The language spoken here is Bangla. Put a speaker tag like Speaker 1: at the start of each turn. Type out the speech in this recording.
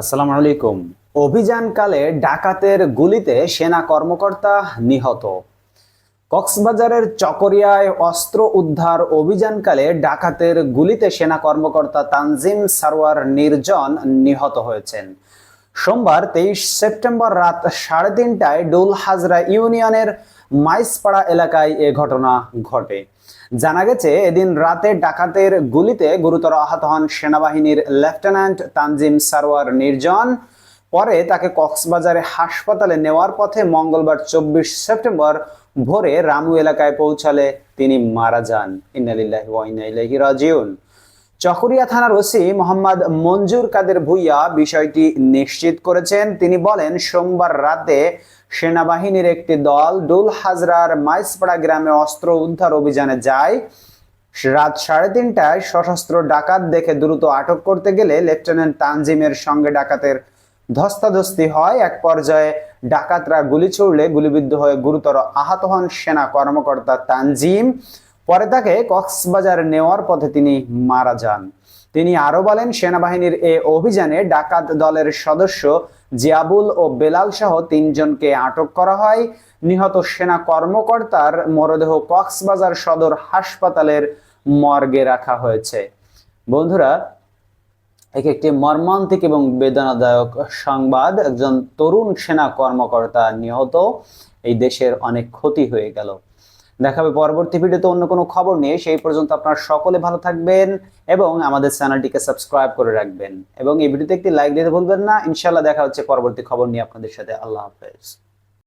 Speaker 1: আসসালামু আলাইকুম। অভিযানকালে ডাকাতের গুলিতে সেনা কর্মকর্তা নিহত। কক্সবাজারের চকরিয়ায় অস্ত্র উদ্ধার অভিযানকালে ডাকাতের গুলিতে সেনা কর্মকর্তা তানজিম সারওয়ার নির্জন নিহত হয়েছেন। সোমবার তেইশ সেপ্টেম্বর রাত সাড়ে তিনটায় ডোল হাজরা ইউনিয়নের মাইসপাড়া এলাকায় এ ঘটনা ঘটে। জানা গেছে, এদিন রাতে ডাকাতের গুলিতে গুরুতর আহত হন সেনাবাহিনীর লেফটেন্যান্ট তানজিম সারওয়ার নির্জন। পরে তাকে কক্সবাজারে হাসপাতালে নেওয়ার পথে মঙ্গলবার চব্বিশ সেপ্টেম্বর ভোরে রামু এলাকায় পৌঁছালে তিনি মারা যান। ইন্নালিল্লাহি ওয়া রাজিউন। চকরিয়া থানার ওসি মোহাম্মদ মঞ্জুর কাদের ভুইয়া বিষয়টি নিশ্চিত করেছেন। তিনি বলেন, সোমবার রাতে সেনাবাহিনীর একটি দল ডুল হাজরার মাইসপাড়া গ্রামে অস্ত্র উদ্ধার অভিযানে যায়। রাত সাড়ে তিনটায় সশস্ত্র ডাকাত দেখে দ্রুত আটক করতে গেলে লেফটেন্যান্ট তানজিমের সঙ্গে ডাকাতের ধস্তাধস্তি হয়। এক পর্যায়ে ডাকাতরা গুলি ছুড়লে গুলিবিদ্ধ হয়ে গুরুতর আহত হন সেনা কর্মকর্তা তানজিম। পরে তাকে কক্সবাজার নেওয়ার পথে তিনি মারা যান। তিনি আরও বলেন, সেনাবাহিনীর এ অভিযানে ডাকাত দলের সদস্য জিয়াবুল ও বেলাল সহ তিনজনকে আটক করা হয়। নিহত সেনা কর্মকর্তার মরদেহ কক্সবাজার সদর হাসপাতালের মর্গে রাখা হয়েছে। বন্ধুরা, এক একটি মর্মান্তিক এবং বেদনাদায়ক সংবাদ। একজন তরুণ সেনা কর্মকর্তা নিহত। এই দেশের অনেক ক্ষতি হয়ে গেল। দেখাবে পরবর্তী ভিডিওতে অন্য কোনো খবর নিয়ে। সেই পর্যন্ত আপনারা সকলে ভালো থাকবেন এবং আমাদের চ্যানেলটিকে সাবস্ক্রাইব করে রাখবেন। এবং এই ভিডিওতে একটি লাইক দিতে ভুলবেন না। ইনশাল্লাহ দেখা হচ্ছে পরবর্তী খবর নিয়ে আপনাদের সাথে। আল্লাহ হাফেজ।